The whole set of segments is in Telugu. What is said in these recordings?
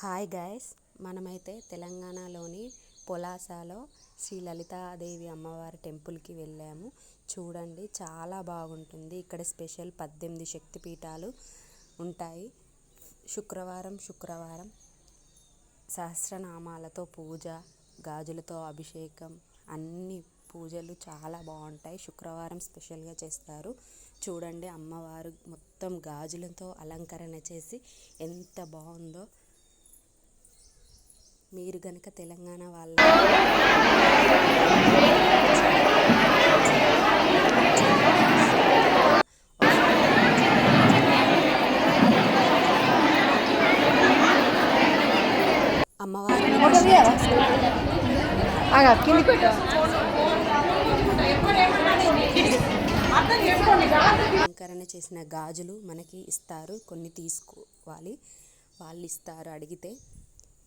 హాయ్ గైస్ మనమైతే తెలంగాణలోని పొలాసాలో శ్రీ లలితాదేవి అమ్మవారి టెంపుల్కి వెళ్ళాము. చూడండి చాలా బాగుంటుంది. ఇక్కడ స్పెషల్ పద్దెనిమిది శక్తిపీఠాలు ఉంటాయి. శుక్రవారం శుక్రవారం సహస్రనామాలతో పూజ గాజులతో అభిషేకం అన్ని పూజలు చాలా బాగుంటాయి. శుక్రవారం స్పెషల్గా చేస్తారు. చూడండి అమ్మవారు మొత్తం గాజులతో అలంకరణ చేసి ఎంత బాగుందో మీరు గనక తెలంగాణ వాళ్ళ అమ్మవారి అలంకరణ చేసిన గాజులు మనకి ఇస్తారు. కొన్ని తీసుకోవాలి. వాళ్ళు ఇస్తారు అడిగితే.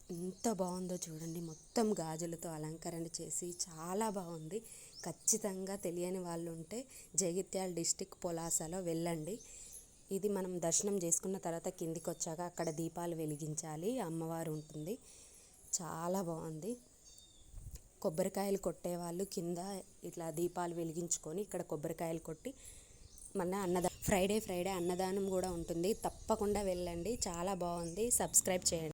ఎంత బాగుందో చూడండి. మొత్తం గాజులతో అలంకరణ చేసి చాలా బాగుంది. ఖచ్చితంగా తెలియని వాళ్ళు ఉంటే జగిత్యాల డిస్టిక్ పొలాసలో వెళ్ళండి. ఇది మనం దర్శనం చేసుకున్న తర్వాత కిందికి వచ్చాక అక్కడ దీపాలు వెలిగించాలి. అమ్మవారు ఉంటుంది. చాలా బాగుంది. కొబ్బరికాయలు కొట్టేవాళ్ళు కింద ఇట్లా దీపాలు వెలిగించుకొని ఇక్కడ కొబ్బరికాయలు కొట్టి మన అన్నదా ఫ్రైడే ఫ్రైడే అన్నదానం కూడా ఉంటుంది. తప్పకుండా వెళ్ళండి. చాలా బాగుంది. సబ్స్క్రైబ్ చేయండి.